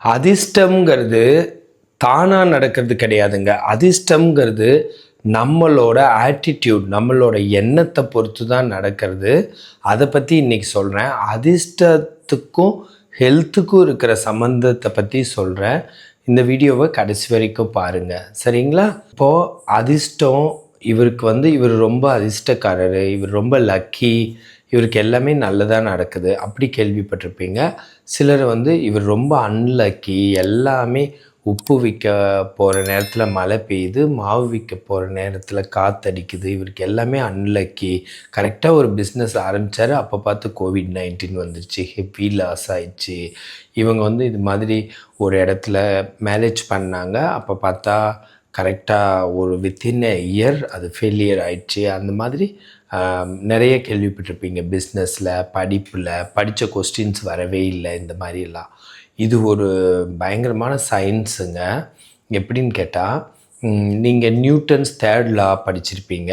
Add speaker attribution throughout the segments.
Speaker 1: அதிர்ஷ்டம்ங்கிறது தானாக நடக்கிறது கிடையாதுங்க. அதிர்ஷ்டம்ங்கிறது நம்மளோட ஆட்டிடியூட் நம்மளோட எண்ணத்தை பொறுத்து தான் நடக்கிறது. அதை பற்றி இன்றைக்கி சொல்கிறேன் அதிர்ஷ்டத்துக்கும் ஹெல்த்துக்கும் இருக்கிற சம்மந்தத்தை பற்றி சொல்கிறேன் இந்த வீடியோவை கடைசி வரைக்கும் பாருங்கள் சரிங்களா? இப்போது அதிர்ஷ்டம் இவருக்கு வந்து இவர் ரொம்ப அதிர்ஷ்டக்காரர் இவர் ரொம்ப லக்கி இவருக்கு எல்லாமே நல்லதாக நடக்குது. அப்படி கேள்விப்பட்டிருப்பீங்க. சிலர் வந்து இவர் ரொம்ப அன்லக்கி எல்லாமே உப்பு விற்க போகிற நேரத்தில் மழை பெய்யுது மாவு விற்க போகிற நேரத்தில் காத்தடிக்குது இவருக்கு எல்லாமே அன்லக்கி கரெக்டாக ஒரு பிஸ்னஸ் ஆரம்பித்தார் அப்போ பார்த்து கோவிட் நைன்டீன் வந்துருச்சு. ஹெவி லாஸ் ஆயிடுச்சு. இவங்க வந்து இது மாதிரி ஒரு இடத்துல மேரேஜ் பண்ணாங்க. அப்போ பார்த்தா கரெக்டாக ஒரு வித்தின் எ இயர் அது ஃபெயிலியர் ஆயிடுச்சு. அந்த மாதிரி நிறைய கேள்விப்பட்டிருப்பீங்க. பிஸ்னஸில் படிப்பில் படித்த கொஸ்டின்ஸ் வரவே இல்லை இந்த மாதிரிலாம் இது ஒரு பயங்கரமான சயின்ஸுங்க எப்படின்னு கேட்டால் நீங்கள் நியூட்டன்ஸ் தேர்ட் லா படிச்சிருப்பீங்க.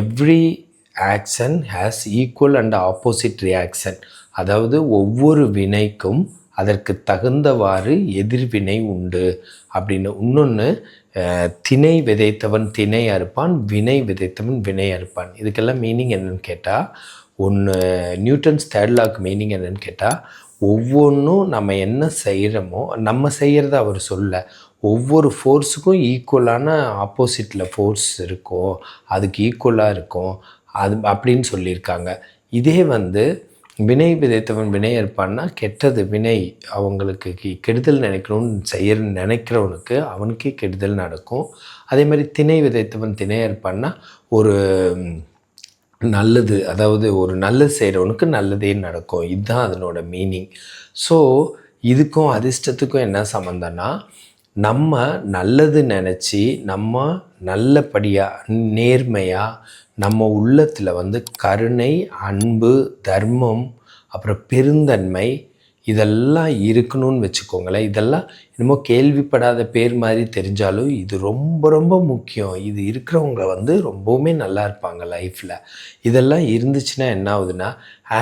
Speaker 1: Every action has equal and opposite reaction அதாவது ஒவ்வொரு வினைக்கும் அதற்கு தகுந்தவாறு எதிர்வினை உண்டு அப்படின்னு. இன்னொன்று திணை விதைத்தவன் திணை அறுப்பான் வினை விதைத்தவன் வினை அறுப்பான் இதுக்கெல்லாம் மீனிங் என்னன்னு கேட்டால் ஒன்று நியூட்டன்ஸ் தேர்ட்லாக்கு மீனிங் என்னென்னு கேட்டால் ஒவ்வொன்றும் நம்ம என்ன செய்கிறோமோ நம்ம செய்கிறத அவர் சொல்ல. ஒவ்வொரு ஃபோர்ஸுக்கும் ஈக்குவலான ஆப்போசிட்டில் ஃபோர்ஸ் இருக்கும் அதுக்கு ஈக்குவலாக இருக்கும் அது அப்படின்னு சொல்லியிருக்காங்க. இதே வந்து வினை விதைத்தவன் வினை இருப்பான்னா கெட்டது வினை அவங்களுக்கு கி- கெடுதல் நினைக்கணும்னு செய்ய நினைக்கிறவனுக்கு அவனுக்கே கெடுதல் நடக்கும். அதே மாதிரி திணை விதைத்தவன் திணை இருப்பான்னா ஒரு நல்லது அதாவது ஒரு நல்லது செய்கிறவனுக்கு நல்லதே நடக்கும். இதுதான் அதனோட மீனிங் ஸோ இதுக்கும் அதிர்ஷ்டத்துக்கும் என்ன சம்மந்தம்னா நம்ம நல்லது நினச்சி நம்ம நல்லபடியாக நேர்மையாக நம்ம உள்ளத்தில் வந்து கருணை அன்பு தர்மம் அப்புறம் பெருந்தன்மை இதெல்லாம் இருக்கணும்னு வச்சுக்கோங்களேன். இதெல்லாம் என்னமோ கேள்விப்படாத பேர் மாதிரி தெரிஞ்சாலும் இது ரொம்ப ரொம்ப முக்கியம். இது இருக்கிறவங்க வந்து ரொம்பவுமே நல்லா இருப்பாங்க லைஃப்பில் இதெல்லாம் இருந்துச்சுன்னா என்ன ஆகுதுன்னா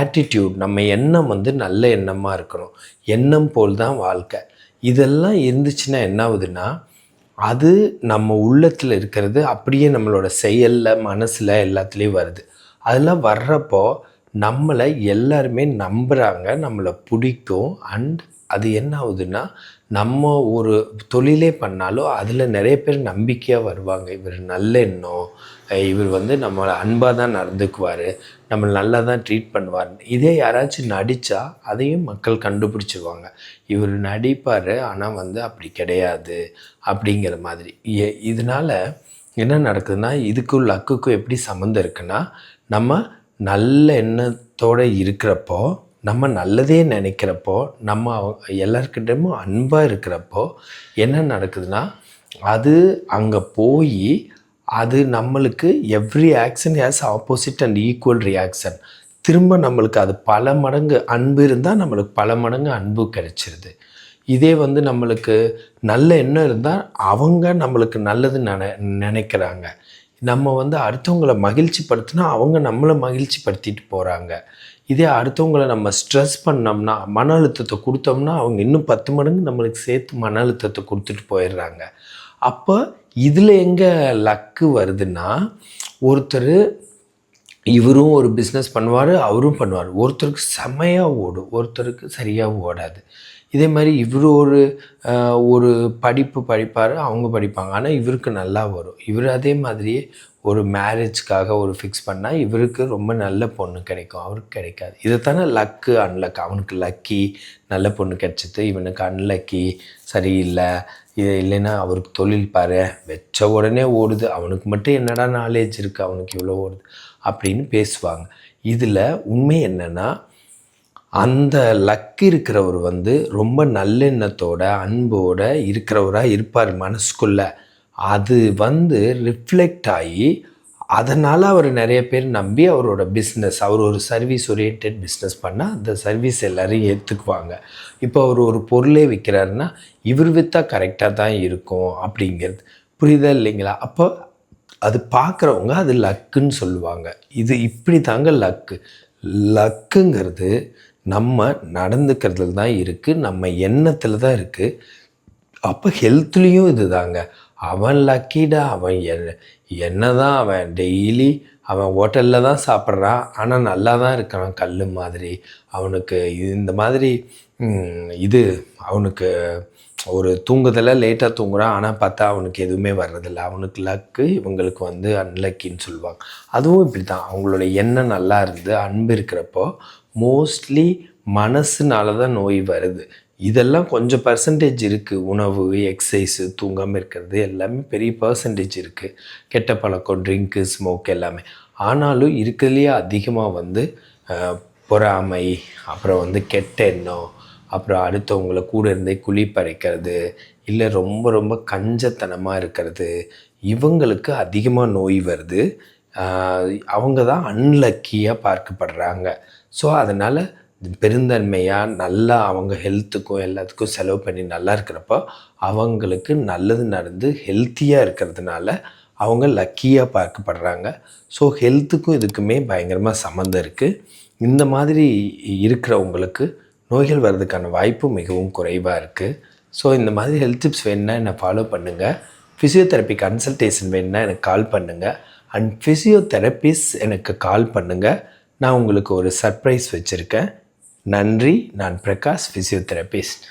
Speaker 1: ஆட்டிடியூட் நம்ம எண்ணம் வந்து நல்ல எண்ணமாக இருக்கணும். எண்ணம் போல் தான் வாழ்க்கை. இதெல்லாம் இருந்துச்சுன்னா என்ன ஆகுதுன்னா அது நம்ம உள்ளத்தில் இருக்கிறது அப்படியே நம்மளோட செயலில் மனசில் எல்லாத்துலேயும் வருது. அதெல்லாம் வர்றப்போ நம்மளை எல்லாருமே நம்புகிறாங்க நம்மளை பிடிக்கும் அண்ட் அது என்ன ஆகுதுன்னா நம்ம ஒரு தொழிலே பண்ணாலும் அதில் நிறைய பேர் நம்பிக்கையாக வருவாங்க. இவர் நல்ல எண்ணம். இவர் வந்து நம்மளை அன்பாக தான் நடந்துக்குவார். நம்மளை நல்லா தான் ட்ரீட் பண்ணுவார். இதே யாராச்சும் நடித்தா அதையும் மக்கள் கண்டுபிடிச்சிருவாங்க. இவர் நடிப்பார் ஆனால் வந்து அப்படி கிடையாது அப்படிங்கிற மாதிரி. இதனால் என்ன நடக்குதுன்னா இதுக்கும் லக்குக்கும் எப்படி சம்மந்தம் இருக்குன்னா நம்ம நல்ல எண்ணத்தோடு இருக்கிறப்போ நம்ம நல்லதே நினைக்கிறப்போ நம்ம எல்லாருக்கிட்டமும் அன்பாக இருக்கிறப்போ என்ன நடக்குதுன்னா அது அங்கே போய் அது நம்மளுக்கு every action has opposite and equal reaction திரும்ப நம்மளுக்கு அது பல மடங்கு அன்பு இருந்தால் நம்மளுக்கு பல மடங்கு அன்பு கிடைச்சிருது. இதே வந்து நம்மளுக்கு நல்ல எண்ணம் இருந்தால் அவங்க நம்மளுக்கு நல்லது நினை நினைக்கிறாங்க. நம்ம வந்து அடுத்தவங்களை மகிழ்ச்சி படுத்தினா அவங்க நம்மளை மகிழ்ச்சி படுத்திட்டு போகிறாங்க இதே அடுத்தவங்கள நம்ம ஸ்ட்ரெஸ் பண்ணோம்னா மன அழுத்தத்தை கொடுத்தோம்னா அவங்க இன்னும் பத்து மடங்கு நம்மளுக்கு சேர்த்து மன அழுத்தத்தை கொடுத்துட்டு போயிடுறாங்க. அப்போ இதில் எங்கே லக்கு வருதுன்னா ஒருத்தர் இவரும் ஒரு பிஸ்னஸ் பண்ணுவார் அவரும் பண்ணுவார். ஒருத்தருக்கு செம்மையாக ஓடும் ஒருத்தருக்கு சரியாக ஓடாது. இதே மாதிரி இவர் ஒரு ஒரு படிப்பு படிப்பார் அவங்க படிப்பாங்க. ஆனால் இவருக்கு நல்லா வரும். இவர் அதே மாதிரியே ஒரு மேரேஜ்க்காக ஒரு ஃபிக்ஸ் பண்ணால் இவருக்கு ரொம்ப நல்ல பொண்ணு கிடைக்கும். அவருக்கு கிடைக்காது. இதைத்தானே லக்கு அன்லக் அவனுக்கு லக்கி நல்ல பொண்ணு கிடைச்சிது இவனுக்கு அன்லக்கி சரியில்லை. இது இல்லைன்னா அவருக்கு தொழில் பாரு வச்ச உடனே ஓடுது. அவனுக்கு மட்டும் என்னடா நாலேஜ் இருக்குது அவனுக்கு இவ்வளோ ஓடுது அப்படின்னு பேசுவாங்க. இதில் உண்மை என்னென்னா அந்த லக் இருக்கிறவர் வந்து ரொம்ப நல்லெண்ணத்தோட அன்போட இருக்கிறவராக இருப்பார் மனசுக்குள்ள. அது வந்து ரிஃப்ளெக்ட் ஆகி அதனால் அவர் நிறைய பேர் நம்பி அவரோட பிஸ்னஸ் அவர் ஒரு சர்வீஸ் ஓரியன்ட் பிஸ்னஸ் பண்ணால் அந்த சர்வீஸ் எல்லோரும் ஏற்றுக்குவாங்க இப்போ அவர் ஒரு பொருளே விற்கிறாருன்னா இவர் விற்றா கரெக்டாக தான் இருக்கும் அப்படிங்கிறது. புரியுதா இல்லைங்களா? அப்போ அது பார்க்குறவங்க அது லக்குன்னு சொல்லுவாங்க. இது இப்படி தாங்க லக்கு. லக்குங்கிறது நம்ம நடந்துக்கிறதுல தான் இருக்குது நம்ம எண்ணத்தில் தான் இருக்குது அப்போ ஹெல்த்லேயும் இதுதாங்க. அவன் லக்கிடா அவன் என்ன என்ன தான் அவன் டெய்லி அவன் ஹோட்டலில் தான் சாப்பிட்றான். ஆனால் நல்லா தான் இருக்கிறான் கல் மாதிரி. அவனுக்கு இந்த மாதிரி இது அவனுக்கு ஒரு தூங்குதலில் லேட்டாக தூங்குறான். ஆனால் பார்த்தா அவனுக்கு எதுவுமே வர்றதில்ல. அவனுக்கு லக்கு இவங்களுக்கு வந்து அன்லக்கின்னு சொல்லுவாங்க. அதுவும் இப்படி தான் அவங்களோட எண்ணம் நல்லா இருந்து அன்பு இருக்கிறப்போ மோஸ்ட்லி மனசுனால தான் நோய் வருது. இதெல்லாம் கொஞ்சம் பர்சன்டேஜ் இருக்குது உணவு எக்ஸசைஸு தூங்காமல் இருக்கிறது எல்லாமே பெரிய பர்சன்டேஜ் இருக்குது கெட்ட பழக்கம் ட்ரிங்க்கு ஸ்மோக் எல்லாமே. ஆனாலும் இருக்கிறதுலையே அதிகமாக வந்து பொறாமை அப்புறம் வந்து கெட்ட எண்ணம் அப்புறம் அடுத்தவங்கள கூட இருந்தே குழி பறிக்கிறது இல்லை ரொம்ப ரொம்ப கஞ்சத்தனமாக இருக்கிறது இவங்களுக்கு அதிகமாக நோய் வருது. அவங்க தான் அன்லக்கியாக பார்க்கப்படுறாங்க. ஸோ அதனால் பெருந்தன்மையாக நல்லா அவங்க ஹெல்த்துக்கும் எல்லாத்துக்கும் செலவு பண்ணி நல்லா இருக்கிறப்போ அவங்களுக்கு நல்லது நடந்து ஹெல்த்தியாக இருக்கிறதுனால அவங்க லக்கியாக பார்க்கப்படுறாங்க. ஸோ ஹெல்த்துக்கும் இதுக்குமே பயங்கரமாக சம்மந்தம் இருக்குது இந்த மாதிரி இருக்கிறவங்களுக்கு நோய்கள் வர்றதுக்கான வாய்ப்பு மிகவும் குறைவாக இருக்குது ஸோ இந்த மாதிரி ஹெல்த் டிப்ஸ் வேணுன்னா என்னை ஃபாலோ பண்ணுங்கள் ஃபிசியோதெரப்பி கன்சல்டேஷன் வேணுன்னா எனக்கு கால் பண்ணுங்கள் அண்ட் ஃபிசியோதெரபிஸ்ட் எனக்கு கால் பண்ணுங்கள் நான் உங்களுக்கு ஒரு சர்ப்ரைஸ் வச்சுருக்கேன். நன்றி நான் பிரகாஷ் ஃபிசியோதெரபிஸ்ட்